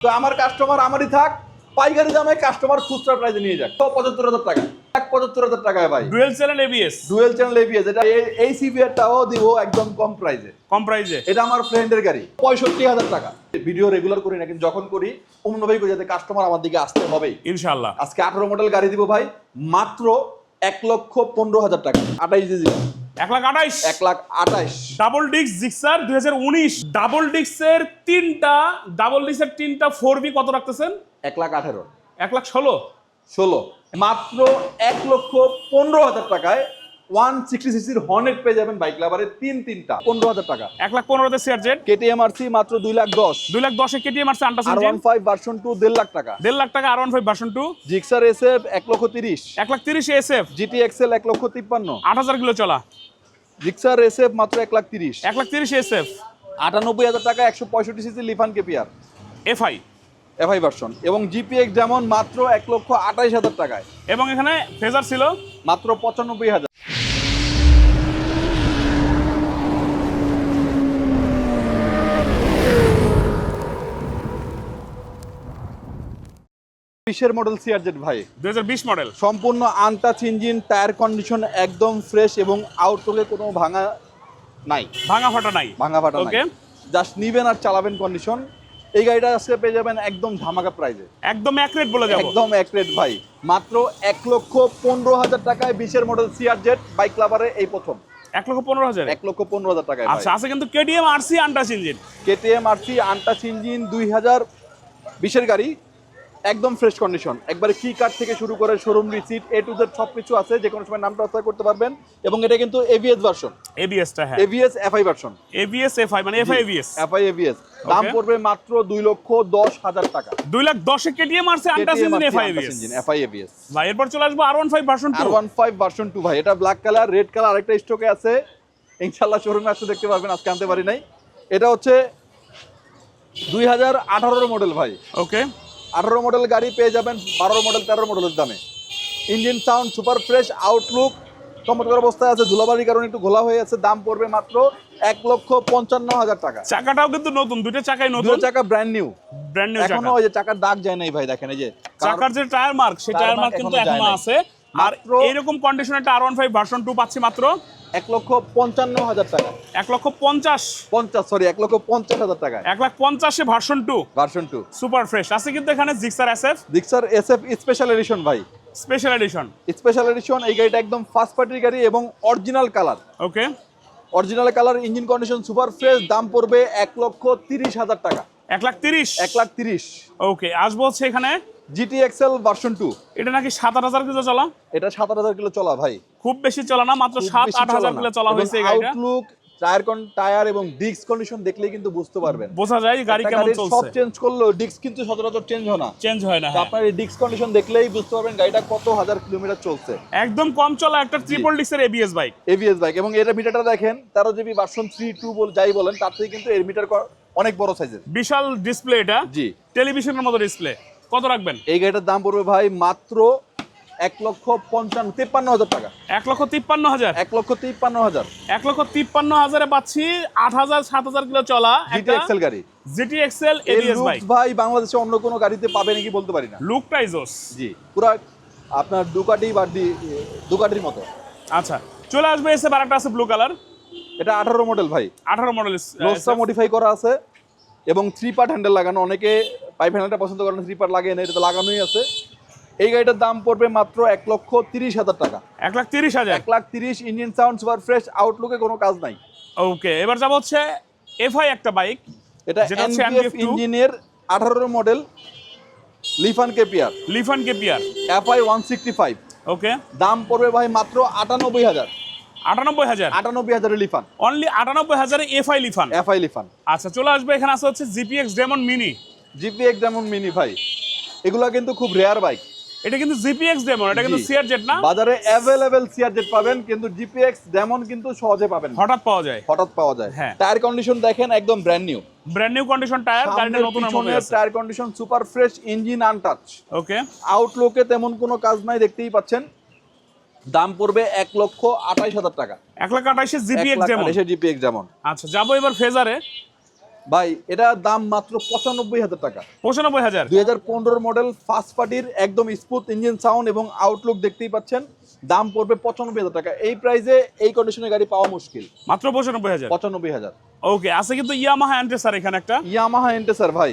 তো আমার কাস্টমার আমারই থাক পাইকারি দামে কাস্টমার খুচরা প্রাইসে নিয়ে যাক। পঁচাত্তর হাজার টাকা। এক পঁচাত্তর হাজার টাকায় ভাই। Dual channel ABS dual channel ABS এটা এই- সিভিআরটাও দিব একদম কম প্রাইসে কম প্রাইসে এটা আমার ফ্রেন্ডের গাড়ি। পঁয়ষট্টি হাজার টাকা। ভিডিও রেগুলার করি না কিন্তু যখন করি অন্যভাবে করি যাতে কাস্টমার আমার দিকে আসতে হবে ইনশাল্লাহ আজকে আঠারো মডেল গাড়ি দিব ভাই মাত্র এক লক্ষ পনেরো হাজার টাকা। আঠাইশ জিবি এক লাখ আঠাইশ। এক লাখ আঠাইশ। ডাবল ডিস্ক জিক্সার দুই হাজার উনিশ। ডাবল ডিস্কের তিনটা ডাবল ডিস্কের তিনটা ফোর বি কত রাখতেছেন? এক লাখ আঠেরো। এক লাখ ষোলো। ষোলো। মাত্র এক লক্ষ পনেরো হাজার টাকায় ওয়ান সিক্সটি সিসির হর্নেট পেয়ে যাবেন বাইক তিন তিনটা। পনেরো হাজার টাকা। এক লাখ পনেরোতে সিআর জেড কেটিএম আরসি মাত্র দুই লাখ দশ। দুই লাখ দশে কেটিএম আসছে untouch R one five version two দেড় লাখ টাকা। দেড় লাখ টাকা R one five version two Gixxer এক লক্ষ তিরিশ। এক লাখ তিরিশে এসএফ জিটি এক্সেল এক লক্ষ তিপ্পান্ন। আট হাজার কিলো চলা। জিক্সার এস এফ মাত্র এক লাখ তিরিশ। এক লাখ তিরিশে এসএফ আটানব্বই হাজার টাকা একশো পঁয়ষট্টি CC Lifan KPR. FI FI version এবং জিপিএক্স যেমন মাত্র এক লক্ষ আঠাইশ হাজার টাকায়। এবং এখানে ফেজার ছিল। মাত্র পঁচানব্বই হাজার। বিশের মডেল সিআরজেড ভাই। দুই হাজার বিশ মডেল সম্পূর্ণ আনটাচ ইঞ্জিন টায়ার কন্ডিশন একদম ফ্রেশ এবং আউটলুকে কোনো ভাঙা নাই। ভাঙা ফাটা নাই। ভাঙা ফাটা নাই। ওকে জাস্ট নিবেন আর চালাবেন কন্ডিশন এই গাড়িটা আজকে পেয়ে যাবেন একদম ধামাকা প্রাইজে একদম এক রেট বলে যাব। একদম এক রেট ভাই। মাত্র এক লক্ষ পনেরো হাজার টাকায় বিশের মডেল সিআরজেড বাইক লাভারে এই প্রথম। এক লক্ষ পনেরো হাজার? এক লক্ষ পনেরো হাজার টাকায় আচ্ছা আছে কিন্তু KTM RC untouch engine KTM RC untouch engine দুই হাজার বিশের গাড়ি। একদম ফ্রেশ কন্ডিশন একবারে কি কার্ড থেকে শুরু করে showroom receipt A to Z সব কিছু আছে যে কোনো সময় নাম ট্রান্সফার করতে পারবেন। এবং এটা কিন্তু এভিএস ভার্সন এবিএসটা হ্যাঁ। ABS FI version ABS FI মানে এফআই এবিএস এফআই এভিএস দাম পড়বে মাত্র দুই লক্ষ দশ হাজার টাকা। দুই লাখ দশে KTM RC untouch engine FI ABS FI ABS ভাই এরপর চলে আসব R one five version R two one five version two ভাই এটা ব্ল্যাক কালার রেড কালার আরেকটা স্টকে আছে। ইনশাল্লাহ শোরুমে আসতে দেখতে পারবেন আজকে আনতে পারি নাই। এটা হচ্ছে দুই হাজার আঠারোর মডেল ভাই। ওকে আঠারো মডেল গাড়ি পেয়ে যাবেন বারো মডেল তেরো মডেলের দামে। Engine sound super fresh outlook চমৎকার অবস্থায় আছে ধুলাবাড়ির কারণে একটু ঘোলা হয়ে আছে দাম পড়বে মাত্র এক লক্ষ পঞ্চান্ন হাজার টাকা। চাকাটাও কিন্তু নতুন দুটো চাকাই নতুন। চাকা ব্র্যান্ড নিউ ব্র্যান্ড নিউ এখনও ওই যে চাকার দাগ যায় নাই ভাই দেখেন এই যে। চাকার যে টায়ার মার্ক সেই টায়ার মার্ক কিন্তু এখনও। আছে। আর এইরকম কন্ডিশনে একটা R one five version two পাচ্ছি মাত্র। এক লক্ষ পঞ্চান্ন হাজার টাকা। এক লক্ষ পঞ্চাশ। পঞ্চাশ সরি এক লক্ষ পঞ্চাশ হাজার টাকায় এক লাখ পঞ্চাশে version two version two super fresh আছে কিন্তু এখানে Gixxer SF Gixxer S F special edition ভাই। স্পেশাল এডিশন স্পেশাল এডিশন এই গাড়িটা একদম ফার্স্ট পার্টির গাড়ি এবং original colour okay original colour engine condition super fresh দাম পড়বে এক লক্ষ তিরিশ হাজার টাকা। এক লাখ তিরিশ? এক লাখ তিরিশ। ওকে আসব হচ্ছে এখানে? জিটি এক্সেল ভার্সন টু এটা নাকি সাত আট হাজার কিলো চলা? এটা সাত আট হাজার কিলো চলা ভাই। খুব বেশি চলা না মাত্র সাত আট হাজার কিলো চলা হয়েছে আউটলুক টায়ার কন টায়ার এবং ডিস্ক কন্ডিশন দেখলেই কিন্তু বুঝতে পারবেন। বোঝা যায় গাড়ি কেমন গাড়ির সব চেঞ্জ করলেও ডিস্ক কিন্তু সচরাচর চেঞ্জ হয় না। চেঞ্জ হয় না হ্যাঁ। আপনার এই ডিস্ক কন্ডিশন দেখলেই বুঝতে পারবেন গাড়িটা কত হাজার কিলোমিটার চলছে। একদম কম চলা একটা ট্রিপল ডিক্সের এবিএস বাইক এভিএস বাইক এবং এটা মিটারটা দেখেন তেরো জিবি ভার্সন থ্রি টু বল যাই বলেন তার থেকে কিন্তু এর মিটার অনেক বড় সাইজের। বিশাল ডিসপ্লে এটা। জি। টেলিভিশনের মতো ডিসপ্লে কত রাখবেন? এই গাড়িটার দাম পড়বে ভাই মাত্র এক লক্ষ পঞ্চান্ন তিপ্পান্ন হাজার টাকা। এক লক্ষ তিপ্পান্ন হাজার? এক লক্ষ তিপ্পান্ন হাজার। এক লক্ষ তিপ্পান্ন হাজারে পাচ্ছি আট হাজার সাত হাজার কিলো চলা। জিটি এক্সেল গাড়ি। জিটি এক্সেল ভাই বাংলাদেশে অন্য কোনো গাড়িতে পাবে নাকি বলতে পারি না। ইজোস জি পুরা আপনার দুকাটি বা দুকাটির মতো। আচ্ছা চলে আসবে এসে আরেকটা আছে ব্লু কালার এটা আঠারো মডেল ভাই। আঠারো মডেল লোসটা মডিফাই করা আছে। এবং থ্রি পার্ট হ্যান্ডেল লাগানো। অনেকে পাইপ হ্যান্ডেলটা পছন্দ করেন থ্রি পার্ট লাগে না এটা তো লাগানোই আছে। এই গাড়িটার দাম পড়বে মাত্র এক লক্ষ তিরিশ হাজার টাকা। এক লাখ তিরিশ হাজার? এক লাখ তিরিশ ইঞ্জিন সাউন্ড সুপার ফ্রেশ আউটলুকে কোনো কাজ নাই। ওকে এবার যাব হচ্ছে এফআই একটা বাইক এটা এনবিএফ ইঞ্জিনের আঠারো model Lifan KPR Lifan KPR FI one sixty five okay দাম পড়বে ভাই মাত্র আটানব্বই হাজার। আটানব্বই হাজার। আটানব্বই লিফান। অনলি আটানব্বই হাজারে এফআই লিফান। এফআই লিফান। আচ্ছা চলে আসবে এখানে আছে হচ্ছে জিপিএক্স ডেমন মিনি জিপিএক্স যেমন মিনি ভাই। এগুলা কিন্তু খুব রেয়ার বাইক এটা কিন্তু জিপিএক্স ডেমন এটা কিন্তু সিআর জেট না? বাজারে সিআরজেট পাবেন কিন্তু জিপিএক্স ডেমন কিন্তু সহজে পাবেন। হঠাৎ পাওয়া যায়। হঠাৎ পাওয়া যায়। হ্যাঁ। টায়ার কন্ডিশন দেখেন একদম brand new brand new condition tyre গাড়িটা নতুন আছে। Tyre condition super fresh engine untouch okay আউটলুকে তেমন কোনো কাজ নাই দেখতেই পাচ্ছেন। দাম পড়বে এক লক্ষ আঠাইশ হাজার টাকা। এক লাখ আঠাইশে জিপিএক্স ডেমন জিপিএক্স যেমন। আচ্ছা যাব এবার ফেজারে। ভাই এটা দাম মাত্র পঁচানব্বই হাজার টাকা। পঁচানব্বই হাজার। দুই হাজার পনেরো মডেল ফার্স্ট পার্টির একদম স্মুথ ইঞ্জিন সাউন্ড এবং আউটলুক দেখতেই পাচ্ছেন। দাম পড়বে পঁচানব্বই হাজার টাকা। এই প্রাইসে এই কন্ডিশনের গাড়ি পাওয়া মুশকিল। মাত্র পঁচানব্বই হাজার। পঁচানব্বই হাজার। ওকে আছে কিন্তু ইয়ামাহা অ্যান্টেসার এখানে একটা। ইয়ামাহা এন্টেসার ভাই।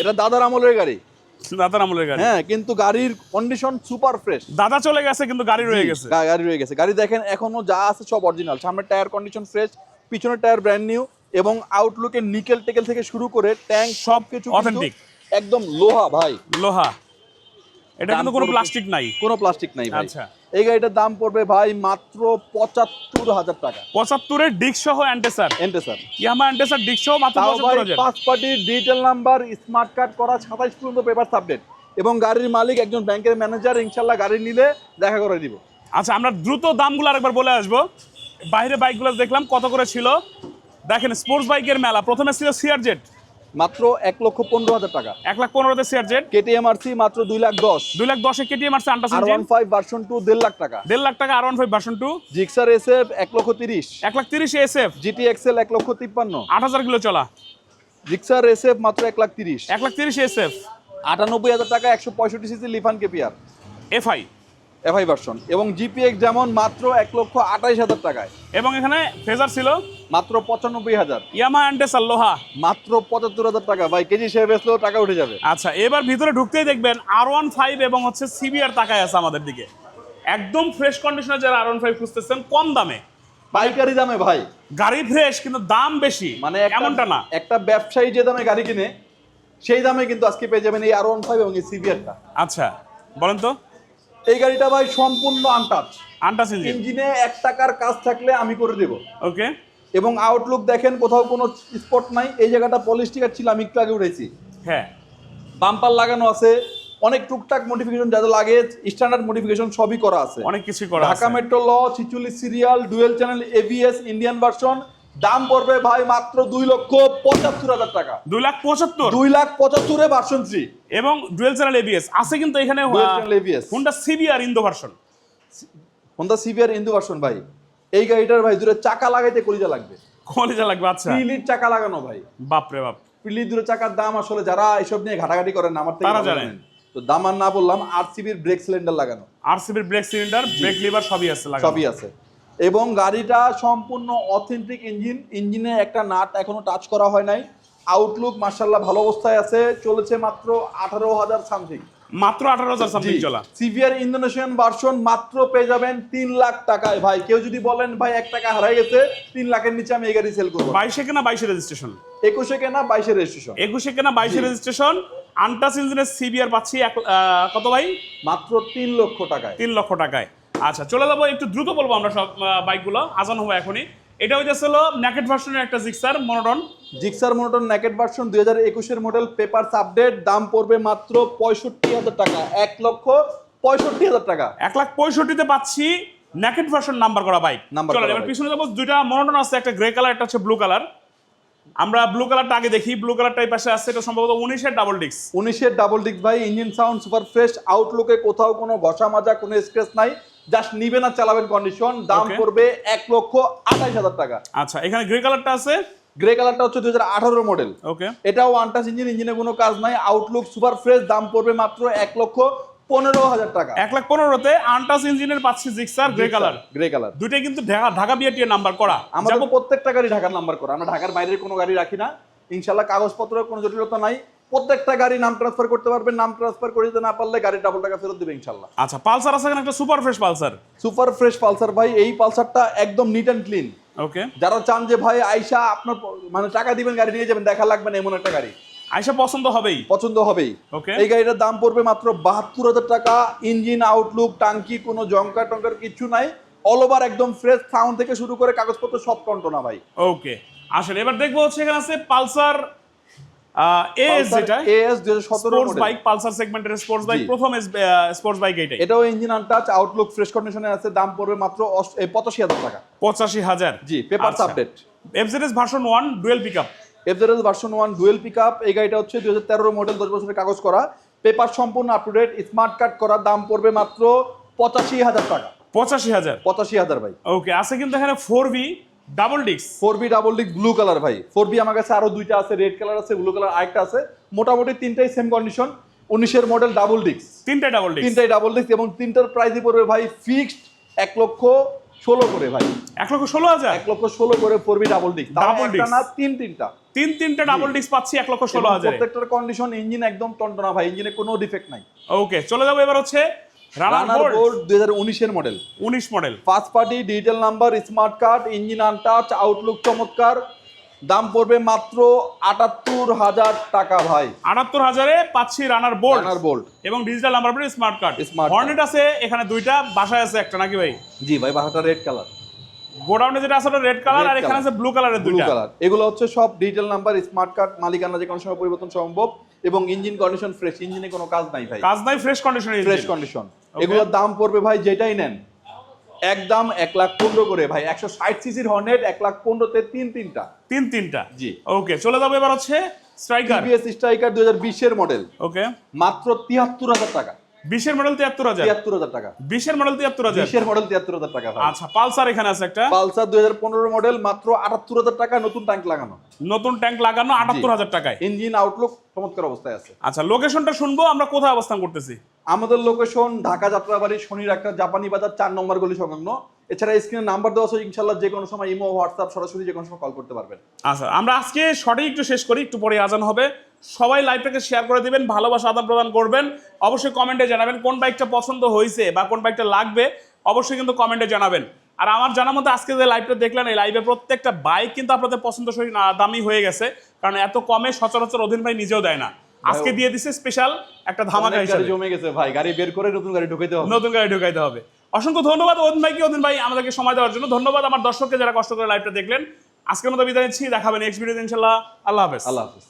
এটা দাদার আমলের গাড়ি। দাদার আমলের গাড়ি। হ্যাঁ কিন্তু গাড়ির কন্ডিশন সুপার ফ্রেশ দাদা চলে গেছে কিন্তু গাড়ি রয়ে গেছে। গাড়ি রয়ে গেছে। গাড়ি দেখেন এখনও যা আছে সব অরিজিনাল সামনের টায়ার কন্ডিশন ফ্রেশ পিছনের টায়ার ব্র্যান্ড নিউ এবং আউটলুকের নিকেল টেকেল থেকে শুরু করে ট্যাঙ্ক সব কিছু অথেন্টিক একদম লোহা ভাই। লোহা। এটা কিন্তু কোনো প্লাস্টিক নাই। কোনো প্লাস্টিক নাই ভাই। আচ্ছা। এই গাড়িটার দাম পড়বে ভাই মাত্র পঁচাত্তর হাজার টাকা। পঁচাত্তরের ডিক সহ অ্যান্টেসার। এন্টেসার ইয়ামা অ্যান্টেসার ডিক সহ মাত্র পাঁচ পার্টির ডিজিটাল নাম্বার স্মার্ট কার্ড করা সাতাইশ পর্যন্ত পেপার আপডেট এবং গাড়ির মালিক একজন ব্যাংকের ম্যানেজার ইনশাল্লাহ গাড়ি নিলে দেখা করে দিব। আচ্ছা আমরা দ্রুত দামগুলো আরেকবার বলে আসব। বাইরে বাইকগুলো দেখলাম কত করে ছিল। দেখেন স্পোর্টস বাইকের মেলা। প্রথমে ছিল সিআর জেড মাত্র এক লক্ষ পনেরো হাজার টাকা। এক লাখ পনেরোতে সিআর জেড কেটিএম আরসি মাত্র দুই লাখ দশ। দুই লাখ দশে KTM untouch R one five version two দেড় লাখ টাকা। দেড় লাখ টাকা R one five version two Gixxer SF এক লক্ষ তিরিশ। এক লাখ তিরিশ এস এফ জিটি এক্সেল এক লক্ষ তিপ্পান্ন। আট হাজার কিলো চলা। জিক্সার এসএফ মাত্র এক লাখ তিরিশ। এক লাখ তিরিশ এস এফ আটানব্বই হাজার টাকা একশো পঁয়ষট্টি CC Lifan KPR FI FI version এবং জিপিএক্স যেমন মাত্র এক লক্ষ আঠাইশ হাজার টাকায়। এবং এখানে ফেজার ছিল? মাত্র পঁচানব্বই হাজার। ইয়ামা অ্যান্টেসার লোহা। মাত্র পঁচাত্তর হাজার টাকা। ভাই কেজি হিসেবে বেচলেও টাকা উঠে যাবে। আচ্ছা এবার ভিতরে ঢুকতেই দেখবেন আর ওয়ান ফাইভ এবং হচ্ছে সিবিআর তাকায় আছে আমাদের দিকে। একদম ফ্রেশ কন্ডিশনে যারা আর ওয়ান ফাইভ খুঁজতেছেন কম দামে। পাইকারি দামে ভাই। গাড়ি ফ্রেশ কিন্তু দাম বেশি। মানে এমনটা না। একটা ব্যবসায়ী যে দামে গাড়ি কিনে সেই দামে কিন্তু আজকে পেয়ে যাবেন এই আর ওয়ান ফাইভ এবং এই সিভিআরটা আচ্ছা বলেন তো। এই গাড়িটা ভাই সম্পূর্ণ আনটাচ আন্টাস ইঞ্জিন ইঞ্জিনে এক টাকার কাজ থাকলে আমি করে দেব। ওকে এবং আউটলুক দেখেন কোথাও কোনো স্পট নাই। এই জায়গাটা পলিশ ছিল আমি একটু আগে উঠেছি হ্যাঁ। বাম্পার লাগানো আছে। অনেক টুকটাক মডিফিকেশন যা লাগে স্ট্যান্ডার্ড মডিফিকেশন সবই করা আছে। অনেক কিছু করা ঢাকা মেট্রো ল ছিচল্লিশ serial dual channel ABS Indian version দাম পড়বে ভাই মাত্র দুই লক্ষ পঁচাত্তর হাজার টাকা। দুই লাখ পঁচাত্তর? দুই লাখ পঁচাত্তরে ভার্সন থ্রি এবং ডুয়েল চ্যানেল এবিএস আছে কিন্তু এখানে ABS Honda CBR Indo version Honda CBR Indo version ভাই। এই গাড়িটার ভাই দূরে চাকা লাগাইতে কলিজা লাগবে। কলেজে লাগবে আচ্ছা। পিলির চাকা লাগানো ভাই। বাপরে বাপ। পিলির দূরে চাকার দাম আসলে যারা এসব নিয়ে ঘাটাঘাটি করেন আমার তারা জানেন। তো দাম আর না বললাম আর সিবির ব্রেক সিলিন্ডার লাগানো। আরসিবির ব্রেক সিলিন্ডার ব্রেক লিভার সবই আছে লাগানো। সবই আছে। এবং গাড়িটা সম্পূর্ণ অথেন্টিক ইঞ্জিন ইঞ্জিনে একটা নাট এখনও টাচ করা হয় নাই। আউটলুক মার্শাল্লাহ ভালো অবস্থায় আছে চলেছে মাত্র আঠারো হাজার সামথিং মাত্র আঠারো হাজার সামথিং চলা। সিভিয়ার ইন্দোনেশিয়ান ভার্সন মাত্র পেয়ে যাবেন তিন লাখ টাকায়। ভাই কেউ যদি বলেন ভাই এক টাকা হারাই গেছে তিন লাখের নিচে আমি এই গাড়ি সেল করব। বাইশে কেনা বাইশে রেজিস্ট্রেশন একুশে কেনা বাইশে রেজিস্ট্রেশন একুশে কেনা বাইশে রেজিস্ট্রেশন আন্টাস ইঞ্জিনের সিবিআর পাচ্ছি এক কত ভাই? মাত্র তিন লক্ষ টাকায়। তিন লক্ষ টাকায়। আচ্ছা চলে যাব একটু দ্রুত বলব আমরা সব বাইকগুলো আজান হবে এখনই। এটা হইতেছে হলো ন্যাকেট ভার্সনের একটা Gixxer monotone Gixxer motor naked version দুই হাজার একুশের মডেল পেপারস আপডেট দাম পড়বে মাত্র পঁয়ষট্টি হাজার টাকা এক লক্ষ পঁয়ষট্টি হাজার টাকা। এক লাখ পঁয়ষট্টিতে পাচ্ছি ন্যাকেট ভার্সন নাম্বার করা বাইক নাম্বার চলো এবার পিছনে যাব দুইটা মনোটন আছে একটা গ্রে কালার একটা হচ্ছে ব্লু কালার আমরা ব্লু কালারটা আগে দেখি ব্লু কালারটা এই পাশে আছে এটা সম্ভবত উনিশের ডাবল ডিক্স উনিশের ডাবল ডিস্ক ভাই ইঞ্জিন সাউন্ড সুপার ফ্রেশ আউটলুকে কোথাও কোনো ঘষা মাজা কোনো স্ক্রেচ নাই জাস্ট নিবে না চালাবেন কন্ডিশন দাম. পড়বে এক লক্ষ আঠাইশ হাজার টাকা। আচ্ছা এখানে গ্রে কালারটা আছে? গ্রে কালারটা হচ্ছে দুই হাজার আঠারো মডেল ওকে এটাও আনটাস ইঞ্জিন ইঞ্জিনে কোনো কাজ নাই আউটলুক সুপার ফ্রেশ দাম পড়বে মাত্র এক লক্ষ পনেরো হাজার টাকা। এক লাখ পনেরোতে আন্টাস ইঞ্জিনের পাচ্ছি Gixxer grey colour. Grey colour. দুইটাই কিন্তু ঢাকা ঢাকা বিআরটিএ নাম্বার করা। আমাদের প্রত্যেকটা গাড়ি ঢাকার নাম্বার করা। আমরা ঢাকার বাইরের কোনো গাড়ি রাখি না। ইনশাল্লাহ কাগজপত্রের কোনো জটিলতা নাই। প্রত্যেকটা গাড়ি নাম ট্রান্সফার করতে পারবেন। নাম ট্রান্সফার করে দিতে না পারলে গাড়ি ডাবল টাকা ফেরত দেবে ইনশাল্লাহ আচ্ছা পালসার আছে এখানে একটা super fresh Pulsar. Super fresh Pulsar ভাই এই পালসারটা একদম নিট অ্যান্ড ক্লিন ওকে যারা চান যে ভাই আইসা আপনার মানে টাকা দিবেন গাড়ি নিয়ে যাবেন দেখা লাগবে না এমন একটা গাড়ি। আইসা পছন্দ হবেই। পছন্দ হবেই। ওকে এই গাড়িটার দাম পড়বে মাত্র বাহাত্তর হাজার টাকা। ইঞ্জিন আউটলুক টাঙ্কি কোনো জঙ্কা টঙ্কার কিছু নাই। অল ওভার একদম ফ্রেশ সাউন্ড থেকে শুরু করে কাগজপত্র সব টন্টনা ভাই। ওকে আসলে এবার দেখব হচ্ছে এখানে আছে পালসার এএস যেটা। এএস হাজার স্পোর্টস বাইক পালসার সেগমেন্টের স্পোর্টস বাইক। প্রথম স্পোর্টস বাইক এটাও ইঞ্জিন আনটাচ আউটলুক ফ্রেশ কন্ডিশনে আছে দাম পড়বে মাত্র অস- এই পঁচাশি হাজার টাকা। পঁচাশি হাজার। জি papers. Update FZS version one dual pick FZS version one dual pick up এই গাড়িটা হচ্ছে দুই হাজার তেরো মডেল দশ বছরের কাগজ করা। পেপার সম্পূর্ণ up to date smart card করা দাম পড়বে মাত্র পঁচাশি হাজার টাকা। পঁচাশি হাজার? পঁচাশি হাজার ভাই। ওকে আছে কিন্তু এখানে ফোর বি ডাবল ডিক্স four B double disc blue colour ভাই। ফোর বি আমার কাছে আরও দুইটা আছে রেড কালার আছে ব্লু কালার আরেকটা আছে। মোটামুটি তিনটাই সেম কন্ডিশন উনিশের মডেল ডাবল ডিক্স তিনটে ডাবল ডিক্স তিনটাই ডাবল ডিক্স এবং তিনটার প্রাইসই পড়বে ভাই ফিক্সড এক লক্ষ ষোলো করে ভাই। এক লক্ষ ষোলো হাজার? এক লক্ষ ষোলো করে four B double disc double disc না তিন তিনটা। তিন তিনটা ডাবল ডিস্ক পাচ্ছি এক লক্ষ ষোলো হাজার। প্রত্যেকটার কন্ডিশন ইঞ্জিন একদম টনটনা ভাই ইঞ্জিনে কোনো ডিফেক্ট নাই। ওকে চলে যাব এবার হচ্ছে রানার বোর্ড দুই হাজার উনিশের মডেল উনিশ model first party digital number smart card engine untouch outlook চমৎকার। দাম পড়বে মাত্র আটাত্তর হাজার টাকা ভাই। আটাত্তর হাজারে পাচ্ছি রানার বোর্ড রানার বোল্ট এবং digital number plate smart card card। Hornet আছে এখানে দুইটা বাসায় আছে একটা নাকি ভাই? জি ভাই বাসাটা রেড কালার গোডাউনে যেটা আছে রেড কালার আর এখানে আছে ব্লু কালারের দুইটা। কালার এগুলো হচ্ছে সব ডিজিটাল নাম্বার স্মার্ট কার্ড মালিকানা যে কোনো সময় পরিবর্তন সম্ভব এবং ইঞ্জিন কন্ডিশন ফ্রেশ ইঞ্জিনে কোনো কাজ নাই ভাই। কাজ নাই ফ্রেশ কন্ডিশনে ফ্রেশ কন্ডিশন এগুলোর দাম পড়বে ভাই যেটাই নেন। একদম এক লাখ পনেরো করে ভাই। একশো ষাট সিসির হর্নেট এক লাখ পনেরোতে তিন তিনটা। তিন তিনটা? জি। ওকে চলে যাব এবার হচ্ছে স্ট্রাইকার বিএস স্ট্রাইকার দুই হাজার বিশের মডেল ওকে মাত্র তিয়াত্তর হাজার টাকা। বিশের মডেল তিয়াত্তর হাজার। তিয়াত্তর হাজার টাকা। বিশের মডেল তিয়াত্তর হাজার। বিশের মডেল তিয়াত্তর হাজার টাকা আচ্ছা পালসার এখানে আছে একটা। পালসার দুই হাজার পনেরো মডেল মাত্র আটাত্তর হাজার টাকা নতুন ট্যাঙ্ক লাগানো। নতুন ট্যাঙ্ক লাগানো আটাত্তর হাজার টাকায়। ইঞ্জিন আউটলুক চমৎকার অবস্থায় আছে। আচ্ছা লোকেশনটা শুনব আমরা কোথায় অবস্থান করতেছি? আমাদের লোকেশন ঢাকা যাত্রাবাড়ি শনির একটা জাপানি বাজার চার নম্বর গলি সংলগ্ন। এছাড়া স্ক্রিনে নাম্বার দেওয়া আছে ইনশাল্লাহ যে কোনো সময় ইমো হোয়াটসঅ্যাপ সরাসরি যে কোনো সময় কল করতে পারবেন। আচ্ছা আমরা আজকে শর্টে একটু শেষ করি একটু পরে আজান হবে। সবাই লাইভটাকে শেয়ার করে দিবেন ভালোবাসা আদান প্রদান করবেন। অবশ্যই কমেন্টে জানাবেন কোন বাইকটা পছন্দ হয়েছে বা কোন বাইকটা লাগবে। অবশ্যই কিন্তু কমেন্টে জানাবেন। আর আমার জানা মতো আজকে যে লাইভটা দেখলেন এই লাইভে প্রত্যেকটা বাইক কিন্তু আপনাদের পছন্দসই দামি হয়ে গেছে। কারণ এত কমে সচরাচর অধীন ভাই নিজেও দেয় না। আজকে দিয়ে দিছে স্পেশাল একটা ধামাকা হিসেবে। জমে গেছে ভাই গাড়ি বের করে নতুন গাড়ি ঢুকাইতে হবে। নতুন গাড়ি ঢুকাইতে হবে। অসংখ্য ধন্যবাদ অদিন ভাইকে। অদিন ভাই, আমাদেরকে সময় দেওয়ার জন্য ধন্যবাদ। আমার দর্শককে যারা কষ্ট করে লাইভটা দেখলেন, আজকের মতো বিদায় নিচ্ছি। দেখাবেন নেক্সট ভিডিও ইনশাল্লাহ আল্লাহ হাফেজ। আল্লাহ হাফিজ।